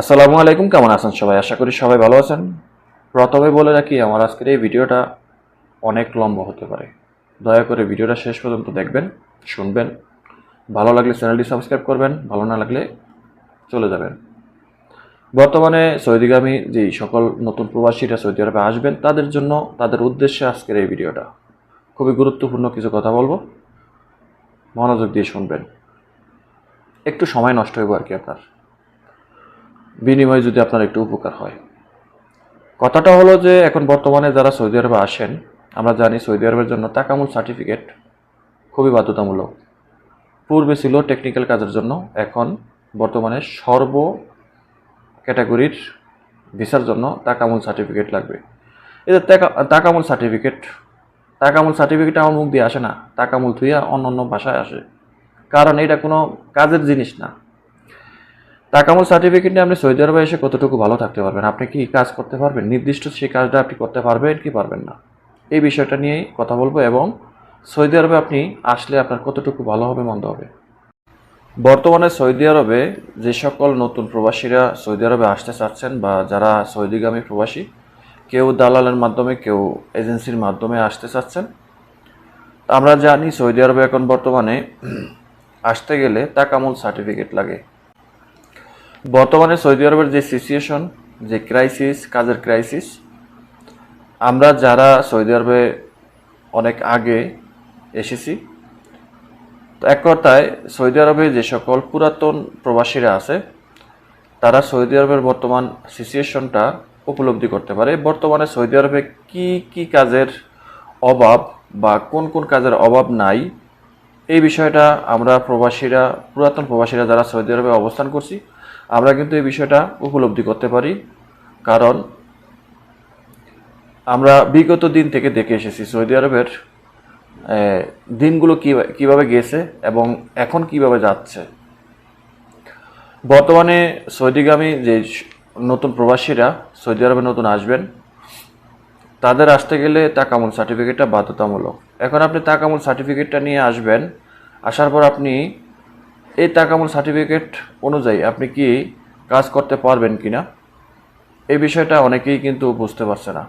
আসসালামু আলাইকুম, কেমন আছেন সবাই? আশা করি সবাই ভালো আছেন। প্রথমে বলে রাখি, আমার আজকের এই ভিডিওটা অনেক লম্বা হতে পারে। দয়া করে ভিডিওটা শেষ পর্যন্ত দেখবেন, শুনবেন। ভালো লাগলে চ্যানেলটি সাবস্ক্রাইব করবেন, ভালো না লাগলে চলে যাবেন। বর্তমানে সৌদিগামী যেই সকল নতুন প্রবাসীরা সৌদি আরবে আসবেন, তাদের জন্য, তাদের উদ্দেশ্যে আজকের এই ভিডিওটা। খুবই গুরুত্বপূর্ণ কিছু কথা বলব। মনোযোগ দিয়ে শুনবেন। একটু সময় নষ্ট হইব আর কি আপনার। বিনিময়ে যদি আপনার একটু উপকার হয়। কথাটা হলো যে, এখন বর্তমানে যারা সৌদি আরবে আসেন, আমরা জানি সৌদি আরবের জন্য তাকামুল সার্টিফিকেট খুবই বাধ্যতামূলক। পূর্বে ছিল টেকনিক্যাল কাজের জন্য, এখন বর্তমানে সর্ব ক্যাটাগরির ভিসার জন্য তাকামুল সার্টিফিকেট লাগবে। এদের তাকা- তাকামুল সার্টিফিকেট তাকামুল সার্টিফিকেট আমার মুখ দিয়ে আসে না তাকামুল থুইয়া অন্য অন্য ভাষায় আসে। কারণ এটা কোনো কাজের জিনিস না। তাকামুল সার্টিফিকেট নিয়ে আপনি সৌদি আরবে এসে কতটুকু ভালো থাকতে পারবেন? আপনি কি কাজ করতে পারবেন? নির্দিষ্ট সেই কাজটা আপনি করতে পারবেন কি পারবেন না? এই বিষয়টা নিয়েই কথা বলব এবং সৌদি আরবে আপনি আসলে আপনার কতটুকু ভালো হবে, মন্দ হবে? বর্তমানে সৌদি আরবে যে সকল নতুন প্রবাসীরা সৌদি আরবে আসতে চাচ্ছেন বা যারা সৌদিগামী প্রবাসী, কেউ দালালের মাধ্যমে, কেউ এজেন্সির মাধ্যমে আসতে চাচ্ছেন। আমরা জানি সৌদি আরবে এখন বর্তমানে আসতে গেলে তাকামুল সার্টিফিকেট লাগে। বর্তমানে সৌদি আরবের যে সিচুয়েশন যে ক্রাইসিস কাজের ক্রাইসিস আমরা যারা সৌদি আরবে অনেক আগে এসেছি, তো এক কথায় সৌদি আরবে যে সকল পুরাতন প্রবাসীরা আছে, তারা সৌদি আরবের বর্তমান সিচুয়েশনটা উপলব্ধি করতে পারে। বর্তমানে সৌদি আরবে কি কি কাজের অভাব বা কোন কোন কাজের অভাব নাই, এই বিষয়টা আমরা প্রবাসীরা, পুরাতন প্রবাসীরা যারা সৌদি আরবে অবস্থান করছি আমরা কিন্তু এই বিষয়টা উপলব্ধি করতে পারি, কারণ আমরা বিগত দিন থেকে দেখে এসেছি সৌদি আরবের দিনগুলো কীভাবে গেছে এবং এখন কীভাবে যাচ্ছে। বর্তমানে সৌদিগামী যে নতুন প্রবাসীরা সৌদি আরবে নতুন আসবেন, তাদের আসতে গেলে তাকামুল সার্টিফিকেটটা বাধ্যতামূলক। এখন আপনি তাকামুল সার্টিফিকেটটা নিয়ে আসবেন, আসার পর আপনি এই তাকামুল সার্টিফিকেট অনুযায়ী আপনি কি কাজ করতে পারবেন কি না এই বিষয়টা অনেকেই কিন্তু বুঝতে পারছে না।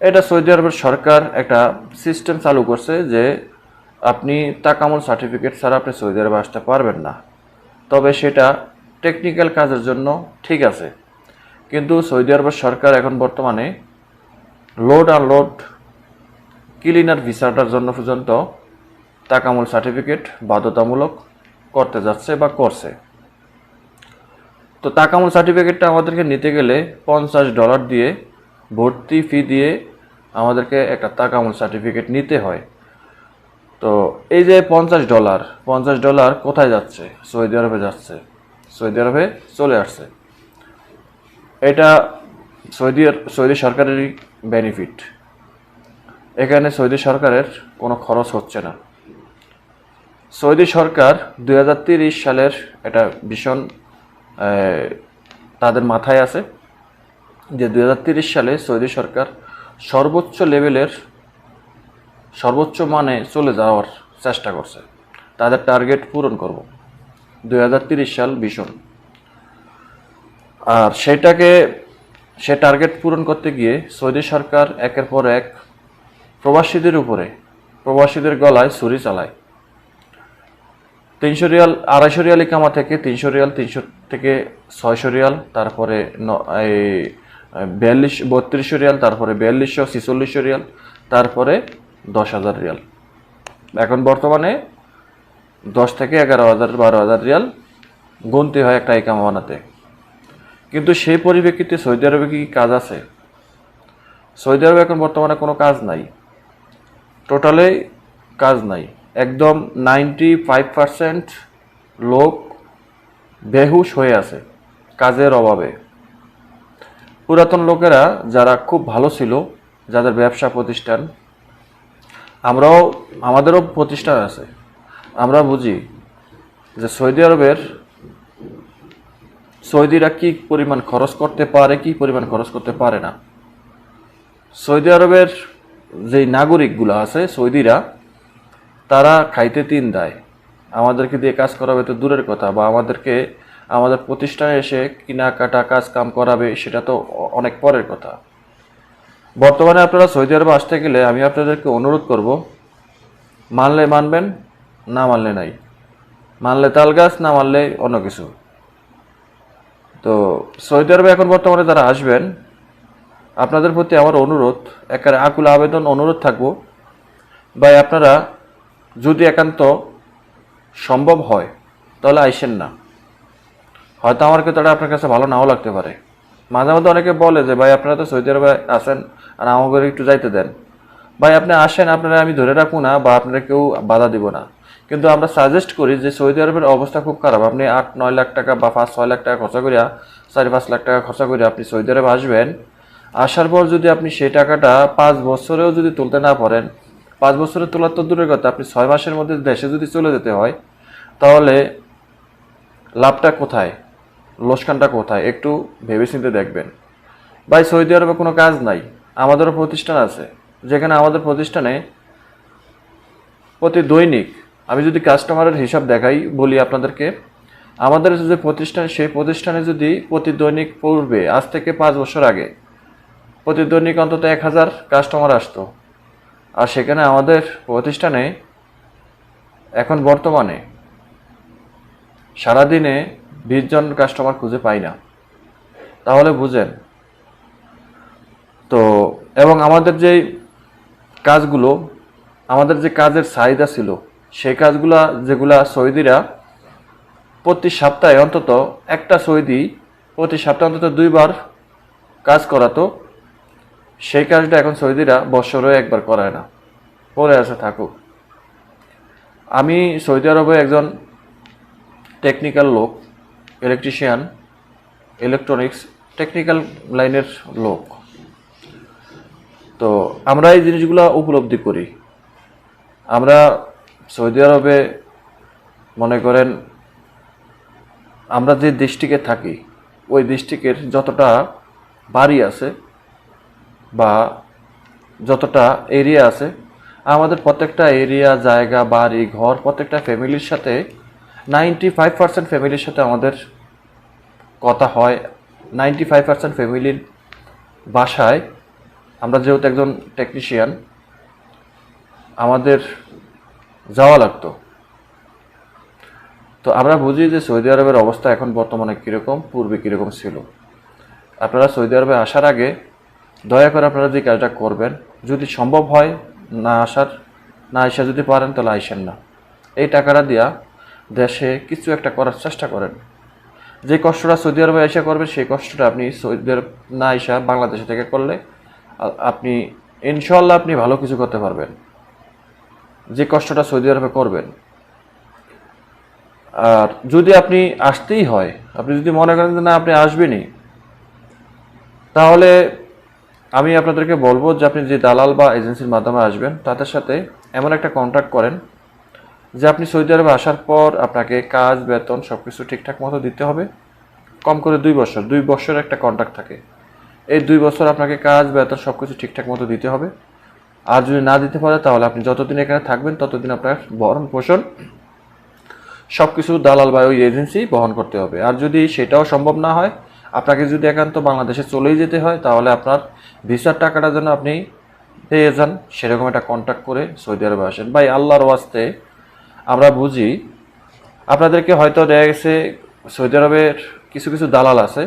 এটা সৌদি আরবের সরকার একটা সিস্টেম চালু করছে যে আপনি তাকামুল সার্টিফিকেট ছাড়া আপনি সৌদি আরবে আসতে পারবেন না। তবে সেটা টেকনিক্যাল কাজের জন্য ঠিক আছে। কিন্তু সৌদি আরবের সরকার এখন বর্তমানে লোড আনলোড ক্লিনার ভিসাটার জন্য পর্যন্ত তাকামুল সার্টিফিকেট বাধ্যতামূলক করতে যাচ্ছে বা করছে। তো তাকামুল সার্টিফিকেটটা আমাদেরকে নিতে গেলে পঞ্চাশ ডলার দিয়ে ভর্তি ফি দিয়ে আমাদেরকে একটা তাকামুল সার্টিফিকেট নিতে হয়। তো এই যে পঞ্চাশ ডলার পঞ্চাশ ডলার কোথায় যাচ্ছে? সৌদি আরবে যাচ্ছে। সৌদি আরবে চলে আসছে। এটা সৌদি সৌদি সরকারেরই বেনিফিট এখানে সৌদি সরকারের কোনো খরচ হচ্ছে না। সৌদি সরকার দুই সালের একটা ভীষণ তাদের মাথায় আছে যে দুই সালে সৌদি সরকার সর্বোচ্চ লেভেলের সর্বোচ্চ মানে চলে যাওয়ার চেষ্টা করছে। তাদের টার্গেট পূরণ করব। দুই সাল ভীষণ। আর সেটাকে, সে টার্গেট পূরণ করতে গিয়ে সৌদি সরকার একের পর এক প্রবাসীদের উপরে, প্রবাসীদের গলায় ছুরি চালায়। তিনশো রিয়াল, আড়াইশো রিয়াল ইকামা থেকে তিনশো রিয়াল, তিনশো থেকে ছয়শো রিয়াল, তারপরে এই, বিয়াল্লিশ, বত্রিশশো রিয়াল, তারপরে বিয়াল্লিশশো, ছিচল্লিশশো রিয়াল, তারপরে দশ হাজার রিয়াল। এখন বর্তমানে দশ থেকে এগারো হাজার, বারো হাজার রিয়াল গুনতে হয় একটা ইকামা বানাতে। কিন্তু সেই পরিপ্রেক্ষিতে সৌদি আরবে কি কাজ আছে? সৌদি আরবে এখন বর্তমানে কোনো কাজ নাই। টোটালে কাজ নাই। একদম নাইনটি ফাইভ পারসেন্ট লোক বেহুশ হয়ে আছে কাজের অভাবে। পুরাতন লোকেরা যারা খুব ভালো ছিল, যাদের ব্যবসা প্রতিষ্ঠান, আমরাও, আমাদেরও প্রতিষ্ঠান আছে। আমরা বুঝি যে সৌদি আরবের সৌদিরা কি পরিমাণ খরচ করতে পারে, কি পরিমাণ খরচ করতে পারে না। সৌদি আরবের যেই নাগরিকগুলো আছে, সৌদিরা তারা খাইতে তিন দেয়। আমাদেরকে দিয়ে কাজ করাবে তো দূরের কথা, বা আমাদেরকে আমাদের প্রতিষ্ঠানে এসে কেনাকাটা কাজ কাম করাবে, সেটা তো অনেক পরের কথা। বর্তমানে আপনারা সৌদি আরবে আসতে গেলে আমি আপনাদেরকে অনুরোধ করব, মানলে মানবেন, না মানলে নাই। মানলে তাল গাছ, না মানলে অন্য কিছু। তো সৌদি আরবে এখন বর্তমানে যারা আসবেন, আপনাদের প্রতি আমার অনুরোধ, একেবারে আকুল আবেদন, অনুরোধ থাকব, ভাই আপনারা যদি একান্ত সম্ভব হয়, তাহলে আইসেন না। হয়তো আমার ক্ষেত্রে আপনার কাছে ভালো নাও লাগতে পারে। মাঝে মধ্যে অনেকে বলে যে, ভাই, আপনারা তো সৌদি আরবে আসেন আর আমাকে একটু যাইতে দেন। ভাই, আপনি আসেন, আপনারা আমি ধরে রাখব না বা আপনারা কেউ বাধা দিব না। কিন্তু আমরা সাজেস্ট করি যে, সৌদি আরবের অবস্থা খুব খারাপ। আপনি আট, নয় লাখ টাকা বা পাঁচ, ছয় লাখ টাকা খরচা করিয়া, চারি, পাঁচ লাখ টাকা খরচা করে আপনি সৌদি আরবে আসবেন। আসার পর যদি আপনি সেই টাকাটা পাঁচ বছরেও যদি তুলতে না পারেন পাঁচ বছরের তোলার তো দূরের কথা, আপনি ছয় মাসের মধ্যে দেশে যদি চলে যেতে হয়, তাহলে লাভটা কোথায়? লোসকানটা কোথায়? একটু ভেবেচিন্তে দেখবেন। ভাই, সৌদি আরবে কোনো কাজ নাই, আমাদেরও প্রতিষ্ঠান আছে, যেখানে আমাদের প্রতিষ্ঠানে প্রতি দৈনিক, আমি যদি কাস্টমারের হিসাব দেখাই, বলি আপনাদেরকে, আমাদের যে প্রতিষ্ঠান, সেই প্রতিষ্ঠানে যদি প্রতি দৈনিক পূর্বে আজ থেকে পাঁচ বছর আগে প্রতি দৈনিক অন্তত এক হাজার কাস্টমার আসতো। আর সেখানে আমাদের প্রতিষ্ঠানে এখন বর্তমানে সারাদিনে বিশ জন কাস্টমার খুঁজে পাই না। তাহলে বুঝেন। তো, এবং আমাদের যে কাজগুলো, আমাদের যে কাজের চাহিদা ছিল, সেই কাজগুলা যেগুলা সৌদিরা প্রতি সপ্তাহে অন্তত একটা সৌদি প্রতি সপ্তাহে অন্তত দুইবার কাজ করাতো সেই কাজটা এখন সৌদিরা বছরে একবার করায় না। পরে আছে থাকুক। আমি সৌদি আরবে একজন টেকনিক্যাল লোক ইলেকট্রিশিয়ান ইলেকট্রনিক্স টেকনিক্যাল লাইনের লোক। তো আমরা এই জিনিসগুলো উপলব্ধি করি। আমরা সৌদি আরবে মনে করেন আমরা যে ডিস্ট্রিক্টে থাকি, ওই ডিস্ট্রিক্টের যতটা বাড়ি আছে বা যতটা এরিয়া আছে, আমাদের প্রত্যেকটা এরিয়া, জায়গা, বাড়ি, ঘর, প্রত্যেকটা ফ্যামিলির সাথে নাইনটি ফাইভ পার্সেন্ট ফ্যামিলির সাথে আমাদের কথা হয়। নাইনটি ফাইভ পার্সেন্ট ফ্যামিলির বাসায়, আমরা যেহেতু একজন টেকনিশিয়ান আমাদের যাওয়া লাগতো। তো আমরা বুঝি যে সৌদি আরবের অবস্থা এখন বর্তমানে কীরকম, পূর্বে কীরকম ছিল। আপনারা সৌদি আরবে আসার আগে দয়া করে আপনারা যে কাজটা করবেন, যদি সম্ভব হয় না আসার, না আসা যদি পারেন, তাহলে আইসেন না। এই টাকাটা দিয়া দেশে কিছু একটা করার চেষ্টা করেন। যে কষ্টটা সৌদি আরবে এসে করবেন, সেই কষ্টটা আপনি সৌদি আরব না আসা বাংলাদেশে থেকে করলে আপনি ইনশাল্লাহ আপনি ভালো কিছু করতে পারবেন। যে কষ্টটা সৌদি আরবে করবেন। আর যদি আপনি আসতেই হয়, আপনি যদি মনে করেন যে না, আপনি আসবেনই, তাহলে আমি আপনাদেরকে বলব যে আপনি যে দালাল বা এজেন্সির মাধ্যমে আসবেন, তাদের সাথে এমন একটা কন্ট্যাক্ট করেন যে আপনি সৌদি আরবে আসার পর আপনাকে কাজ, বেতন সব কিছু ঠিকঠাক মতো দিতে হবে। কম করে দুই বছর দুই বছর একটা কন্ট্রাক্ট থাকে। এই দুই বছর আপনাকে কাজ, বেতন সব কিছু ঠিকঠাক মতো দিতে হবে। আর যদি না দিতে পারে, তাহলে আপনি যতদিন এখানে থাকবেন, ততদিন আপনার ভরণ পোষণ সব কিছু দালাল বা ওই এজেন্সি বহন করতে হবে। আর যদি সেটাও সম্ভব না হয় আপনাকে যদি একান্ত বাংলাদেশে চলেই যেতে হয়, তাহলে আপনার ভিসার টাকাটা যেন আপনি পেয়ে যান, সেরকম একটা কন্ট্যাক্ট করে সৌদি আরবে আসেন। ভাই, আল্লাহর ওয়াস্তে আমরা বুঝি, আপনাদেরকে হয়তো দেখা গেছে সৌদি আরবের কিছু কিছু দালাল আছে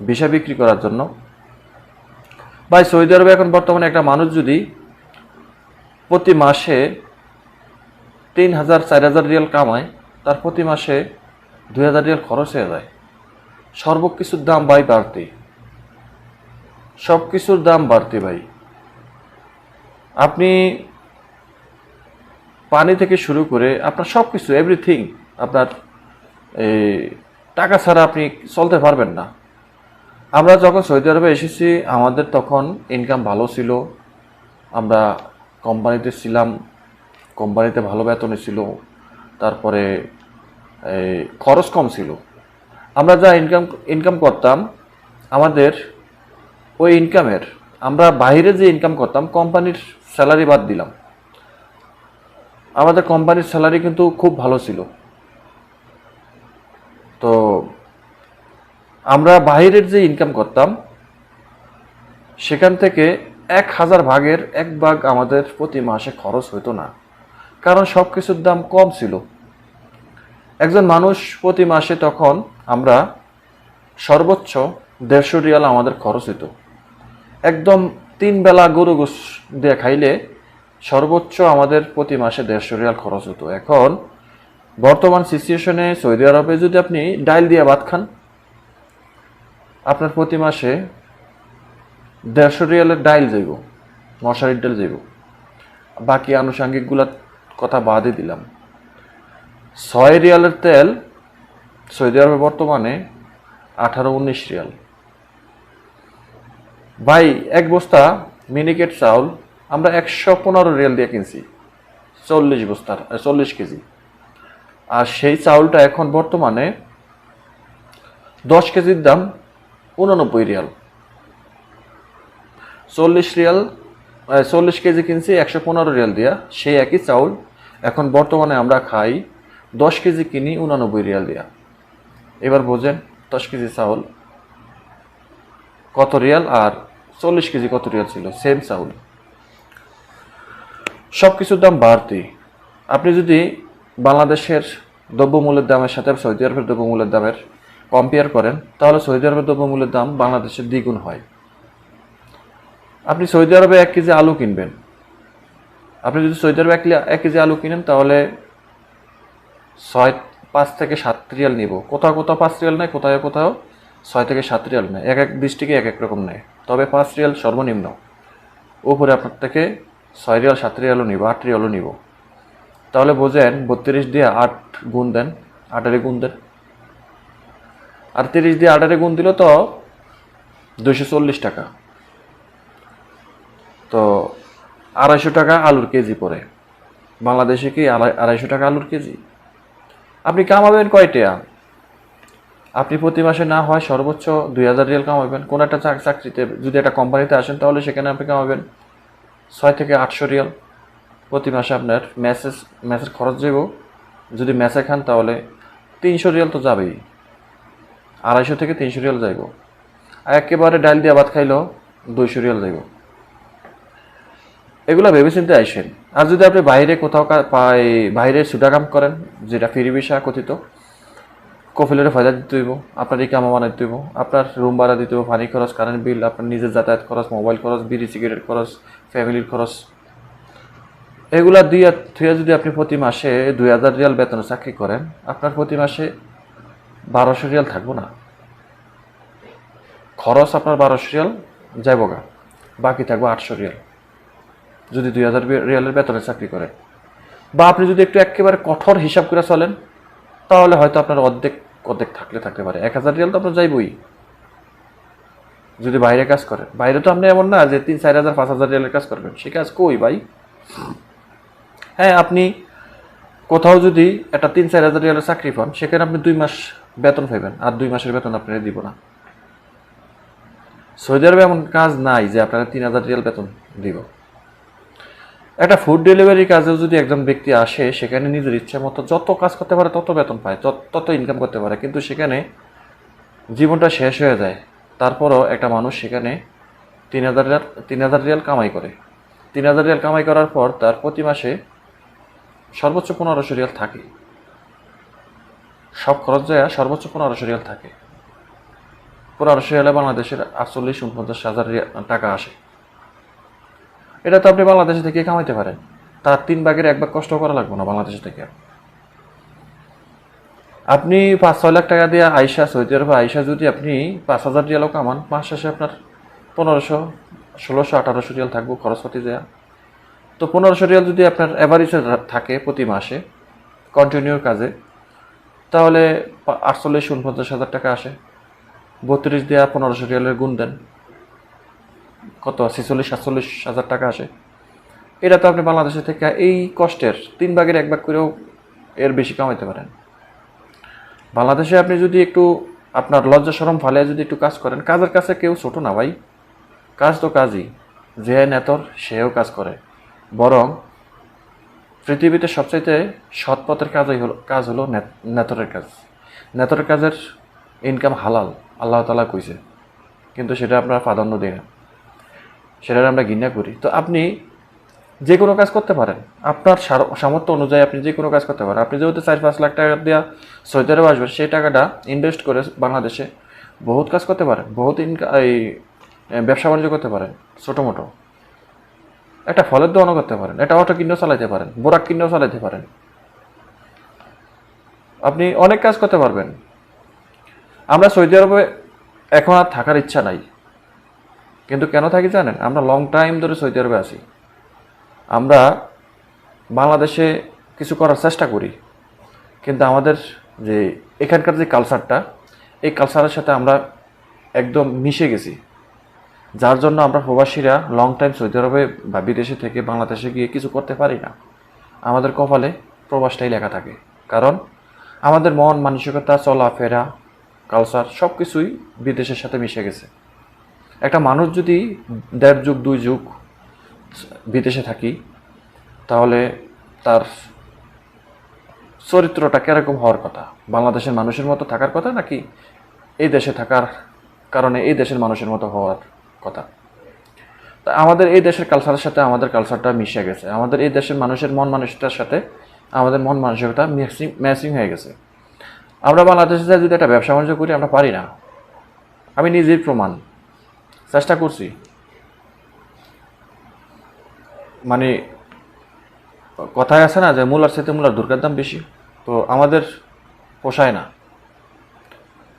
ভিসা বিক্রি করার জন্য। ভাই, সৌদি আরবে এখন বর্তমানে একটা মানুষ যদি প্রতি মাসে তিন হাজার, চার হাজার রিয়াল কামায়, তার প্রতি মাসে দুই হাজার রিয়াল খরচ হয়ে যায়। সর্বকিছুর দাম ভাই বাড়তি। সব কিছুর দাম বাড়তি ভাই। আপনি পানি থেকে শুরু করে আপনার সব কিছু এভরিথিং আপনার এই টাকা ছাড়া আপনি চলতে পারবেন না। আমরা যখন সৌদি আরবে এসেছি, আমাদের তখন ইনকাম ভালো ছিল। আমরা কোম্পানিতে ছিলাম, কোম্পানিতে ভালো বেতনে ছিল। তারপরে খরচ কম ছিল। আমরা যা ইনকাম ইনকাম করতাম, আমাদের ওই ইনকামের আমরা বাইরে যে ইনকাম করতাম কোম্পানির স্যালারি বাদ দিলাম। আমাদের কোম্পানির স্যালারি কিন্তু খুব ভালো ছিল। তো আমরা বাইরের যে ইনকাম করতাম, সেখান থেকে এক হাজার ভাগের এক ভাগ আমাদের প্রতি মাসে খরচ হতো না। কারণ সব কিছুর দাম কম ছিল। একজন মানুষ প্রতি মাসে তখন আমরা সর্বোচ্চ দেড়শো রিয়াল আমাদের খরচ হতো একদম তিন বেলা গরু গোস দিয়ে খাইলে সর্বোচ্চ আমাদের প্রতি মাসে দেড়শো রিয়াল খরচ হতো এখন বর্তমান সিচুয়েশনে সৌদি আরবে যদি আপনি ডাইল দিয়ে ভাত খান, আপনার প্রতি মাসে দেড়শো রিয়ালের ডাইল যাইব, মশারির ডাল যাইব। বাকি আনুষাঙ্গিকগুলার কথা বাদই দিলাম। ছয় রিয়ালের তেল সৌদি আরবে বর্তমানে আঠারো, উনিশ রিয়াল। ভাই, এক বস্তা মিনিকেট চাউল আমরা একশো পনেরো রিয়াল দিয়ে কিনছি, চল্লিশ বস্তার চল্লিশ কেজি। আর সেই চাউলটা এখন বর্তমানে দশ কেজির দাম উননব্বই রিয়াল। চল্লিশ রিয়াল চল্লিশ কেজি কিনছি, একশো পনেরো রিয়াল দিয়া। সেই একই চাউল এখন বর্তমানে আমরা খাই, দশ কেজি কিনি, উনানব্বই রিয়াল দিয়া। এবার বোঝেন, দশ কেজি চাউল কত রিয়াল আর চল্লিশ কেজি কত রিয়াল ছিল? সেম চাউল। সব কিছুর দাম বাড়তি। আপনি যদি বাংলাদেশের দ্রব্যমূল্যের দামের সাথে সৌদি আরবের দ্রব্যমূল্যের দামের কম্পেয়ার করেন, তাহলে সৌদি আরবের দ্রব্যমূল্যের দাম বাংলাদেশের দ্বিগুণ হয়। আপনি সৌদি আরবে এক কেজি আলু কিনবেন। আপনি যদি সৌদি আরবে এক কেজি আলু কিনেন, তাহলে ছয় পাঁচ থেকে সাত রিয়াল নিব। কোথাও কোথাও পাঁচ রিয়াল নেয়, কোথাও কোথাও ছয় থেকে সাত রিয়াল নেয়। এক এক ডিস্ট্রিক্টে এক এক রকম নেয়। তবে পাঁচ রিয়াল সর্বনিম্ন। উপরে আপনার থেকে ছয় রিয়াল, সাত রিয়ালও নিব, আট রিয়ালও নিব। তাহলে বোঝেন, বত্রিশ দিয়ে আট গুণ দেন, আটারে গুণ দেন। আর তিরিশ দিয়ে আটারে গুণ দিল তো দুশো চল্লিশ টাকা। তো আড়াইশো টাকা আলুর কেজি পড়ে। বাংলাদেশে কি আড়াই আড়াইশো টাকা আলুর কেজি? আপনি কামাবেন কয়টা? আপনি প্রতি মাসে না হয় সর্বোচ্চ দুই হাজার রিয়াল কামাবেন। কোনো একটা চাক- চাকরিতে যদি একটা কোম্পানিতে আসেন, তাহলে সেখানে আপনি কামাবেন ছয় থেকে আটশো রিয়াল। প্রতি মাসে আপনার ম্যাসেজ ম্যাসেজ খরচ যাব যদি ম্যাসে খান, তাহলে তিনশো রিয়াল তো যাবেই। আড়াইশো থেকে তিনশো রিয়াল যাইব। একেবারে ডাল দিয়ে ভাত খাইলেও দুইশো রিয়াল যাইব। এগুলো ভেবে চিন্তে আইসেন। আর যদি আপনি বাইরে কোথাও বাইরে সুদা কাম করেন, যেটা ফিরি বিষা কথিত, কফিলের ফায়দা দিতে হইব, আপনার ইকামা বানাইতে হইব, আপনার রুম ভাড়া দিতে হইব, পানি খরচ কারেন্ট বিল আপনার নিজের যাতায়াত খরচ মোবাইল খরচ, বিড়ি সিগারেট খরচ ফ্যামিলির খরচ। এগুলা দুই থুয়ে যদি আপনি প্রতি মাসে দুই হাজার রিয়াল বেতনে চাকরি করেন, আপনার প্রতি মাসে বারোশো রিয়াল থাকব না। খরচ আপনার বারোশো রিয়াল যাইব গা বাকি থাকব আটশো রিয়াল। যদি দুই হাজার রিয়ালের বেতনে চাকরি করে। বা আপনি যদি একটু একেবারে কঠোর হিসাব করে চলেন, তাহলে হয়তো আপনার অর্ধেক অর্ধেক থাকলে থাকতে পারে। এক হাজার রিয়াল তো আপনার যাইবই। যদি বাইরে কাজ করেন। বাইরে তো আপনি এমন না যে তিন, চার হাজার, পাঁচ হাজার রিয়ালের কাজ করবেন। সে কাজ কই ভাই? হ্যাঁ আপনি কোথাও যদি একটা তিন, চার হাজার রিয়ালের চাকরি পান, সেখানে আপনি দুই মাস বেতন পাইবেন, আর দুই মাসের বেতন আপনারা দিব না। সৌদি আরবে এমন কাজ নাই যে আপনারা তিন হাজার রিয়াল বেতন দিব। একটা ফুড ডেলিভারি কাজেও যদি একজন ব্যক্তি আসে, সেখানে নিজের ইচ্ছা মতো যত কাজ করতে পারে তত বেতন পায়, তত- ইনকাম করতে পারে। কিন্তু সেখানে জীবনটা শেষ হয়ে যায়। তারপরও একটা মানুষ সেখানে তিন হাজার তিন হাজার রিয়াল কামাই করে। তিন হাজার রিয়াল কামাই করার পর তার প্রতি মাসে সর্বোচ্চ পনেরোশো রিয়াল থাকে। সব খরচ যায় সর্বোচ্চ পনেরোশো রিয়াল থাকে। পনেরোশো রিয়ালে বাংলাদেশের আটচল্লিশ, উনপঞ্চাশ হাজার টাকা আসে। এটা তো আপনি বাংলাদেশ থেকে কামাইতে পারেন। তার তিন ভাগের এক ভাগ কষ্ট করা লাগবে না বাংলাদেশ থেকে। আপনি পাঁচ, ছয় লাখ টাকা দিয়ে আইসা সৌদি আরবে আইসা যদি আপনি পাঁচ হাজার রিয়ালও কামান, মাস শেষে আপনার পনেরোশো, ষোলোশো, আঠারোশো রিয়াল থাকব খরচপাতি দেওয়া তো পনেরোশো রিয়াল যদি আপনার অ্যাভারেজে থাকে প্রতি মাসে কন্টিনিউর কাজে, তাহলে আটচল্লিশ, উনপঞ্চাশ হাজার টাকা আসে। বত্রিশ দেওয়া পনেরোশো রিয়ালের গুণ দেন। কত ছেচল্লিশ, সাতচল্লিশ হাজার টাকা আসে। এটা তো আপনি বাংলাদেশে থেকে এই কষ্টের তিন ভাগের এক ভাগ করেও এর বেশি কামাইতে পারেন। বাংলাদেশে আপনি যদি একটু আপনার লজ্জা সরম ফালে যদি একটু কাজ করেন, কাজের কাছে কেউ ছোট না ভাই। কাজ তো কাজই, যে নেতর সেও কাজ করে। বরং পৃথিবীতে সবচাইতে সৎ পথের কাজই হলো, কাজ হলো নেত- নেতরের কাজ। নেতরের কাজের ইনকাম হালাল, আল্লাহ তালা কইছে। কিন্তু সেটা আমরা প্রাধান্য দিই না। সেটা আমরা ঘৃণা করি। তো আপনি যে কোনো কাজ করতে পারেন। আপনার সামর্থ্য অনুযায়ী আপনি যে কোনো কাজ করতে পারেন। আপনি যেহেতু চার পাঁচ লাখ টাকা দেওয়া সৌদি আরবে আসবেন, সেই টাকাটা ইনভেস্ট করে বাংলাদেশে বহুত কাজ করতে পারেন। বহুত ইনকা এই ব্যবসা বাণিজ্য করতে পারেন ছোটো মোটো একটা ফলের দোকানও করতে পারেন, একটা অটো কিনেও চালাইতে পারেন, বোরাক কিনেও চালাইতে পারেন। আপনি অনেক কাজ করতে পারবেন। আমরা সৌদি আরবে এখন আর থাকার ইচ্ছা নাই। কিন্তু কেন থাকি জানেন? আমরা লং টাইম ধরে সৌদি আরবে আছি। আমরা বাংলাদেশে কিছু করার চেষ্টা করি। কিন্তু আমাদের যে এখানকার যে কালচারটা এই কালচারের সাথে আমরা একদম মিশে গেছি। যার জন্য আমরা প্রবাসীরা লং টাইম সৌদি আরবে বা বিদেশে থেকে বাংলাদেশে গিয়ে কিছু করতে পারি না। আমাদের কপালে প্রবাসটাই লেখা থাকে। কারণ আমাদের মন, মানসিকতা, চলাফেরা কালচার সব কিছুই বিদেশের সাথে মিশে গেছে। একটা মানুষ যদি দেড় যুগ, দুই যুগ বিদেশে থাকি, তাহলে তার চরিত্রটা কীরকম হওয়ার কথা? বাংলাদেশের মানুষের মতো থাকার কথা নাকি এই দেশে থাকার কারণে এই দেশের মানুষের মতো হওয়ার কথা? তা আমাদের এই দেশের কালচারের সাথে আমাদের কালচারটা মিশে গেছে। আমাদের এই দেশের মানুষের মন মানসিকতার সাথে আমাদের মন মানসিকতা ম্যাচিং ম্যাচিং হয়ে গেছে। আমরা বাংলাদেশে যদি একটা ব্যবসা বাণিজ্য করি, আমরা পারি না। আমি নিজেই প্রমাণ। চেষ্টা করছি। মানে কথায় আছে না যে মূলার সাথে মূলার দুর্গার দাম বেশি, তো আমাদের পোষায় না।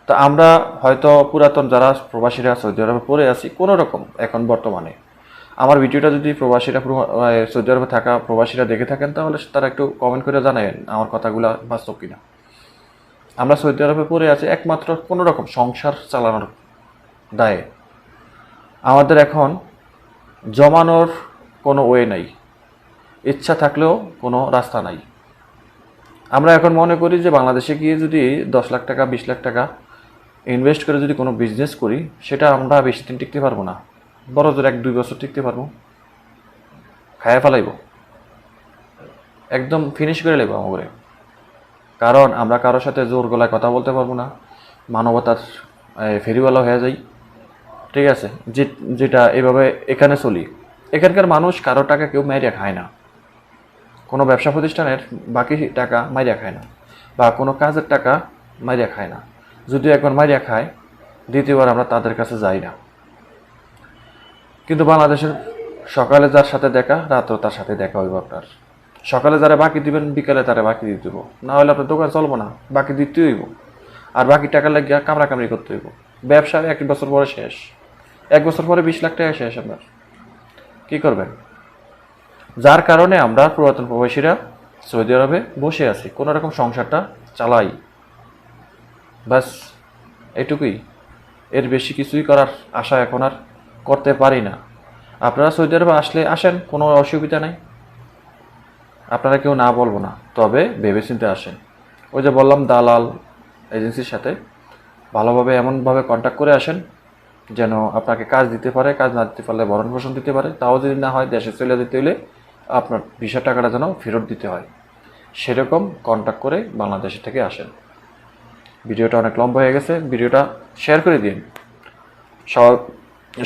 তা আমরা হয়তো পুরাতন যারা প্রবাসীরা সৌদি আরবে পড়ে আছি, কোনো রকম এখন বর্তমানে। আমার ভিডিওটা যদি প্রবাসীরা সৌদি আরবে থাকা প্রবাসীরা দেখে থাকেন, তাহলে তারা একটু কমেন্ট করে জানাবেন আমার কথাগুলো বাস্তব কিনা। আমরা সৌদি আরবে পড়ে আছি একমাত্র কোনো রকম সংসার চালানোর দায়ে। আমাদের এখন জমানোর কোনো ওয়ে নাই। ইচ্ছা থাকলেও কোনো রাস্তা নাই। আমরা এখন মনে করি যে বাংলাদেশে গিয়ে যদি দশ লাখ টাকা, বিশ লাখ টাকা ইনভেস্ট করে যদি কোনো বিজনেস করি, সেটা আমরা বেশি দিন টিকতে পারব না। বড় জোর এক, দুই বছর টিকতে পারব। খায়া ফেলাইব। একদম ফিনিশ করে নেব আমাকে কারণ আমরা কারোর সাথে জোর গলায় কথা বলতে পারব না। মানবতার ফেরিওয়ালা হয়ে যাই। ঠিক আছে, যে যেটা এভাবে এখানে চলি। এখানকার মানুষ কারও টাকা কেউ মাইরিয়া খায় না। কোনো ব্যবসা প্রতিষ্ঠানের বাকি টাকা মাইরিয়া খায় না, বা কোনো কাজের টাকা মাইরিয়া খায় না। যদি একবার মাইরিয়া খায়, দ্বিতীয়বার আমরা তাদের কাছে যাই না। কিন্তু বাংলাদেশের সকালে যার সাথে দেখা, রাতেও তার সাথে দেখা হইব আপনার। সকালে যারা বাকি দিবেন, বিকালে তারা বাকি দিয়ে দেবো না হলে আপনার দোকান চলবো না, বাকি দিতে হইব। আর বাকি টাকা লাগিয়ে কামড়া কামড়ি করতে হইব। ব্যবসা এক বছর পরে শেষ। এক বছর পরে বিশ লাখ টাকা শেষ আপনার। কি করবেন? যার কারণে আমরা পুরাতন প্রবাসীরা সৌদি আরবে বসে আছি, কোনো রকম সংসারটা চালাই। ব্যাস, এটুকুই। এর বেশি কিছুই করার আশা এখন আর করতে পারি না। আপনারা সৌদি আরবে আসলে আসেন, কোনো অসুবিধা নাই। আপনারা কেউ না বলব না, তবে ভেবেচিন্তে আসেন। ওই যে বললাম, দালাল এজেন্সির সাথে ভালোভাবে, এমনভাবে কন্ট্যাক্ট করে আসেন। যেন আপনাকে কাজ দিতে পারে, কাজ না দিতে পারলে ভরণ পোষণ দিতে পারে। তাও যদি না হয়, দেশে চলে যেতে হলে আপনার ভিসা টাকাটা যেন ফেরত দিতে হয়। সেরকম কন্ট্যাক্ট করে বাংলাদেশ থেকে আসেন। ভিডিওটা অনেক লম্বা হয়ে গেছে, ভিডিওটা শেয়ার করে দিন। সবাই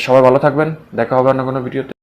সবাই ভালো থাকবেন, দেখা হবে অন্য কোনো ভিডিওতে।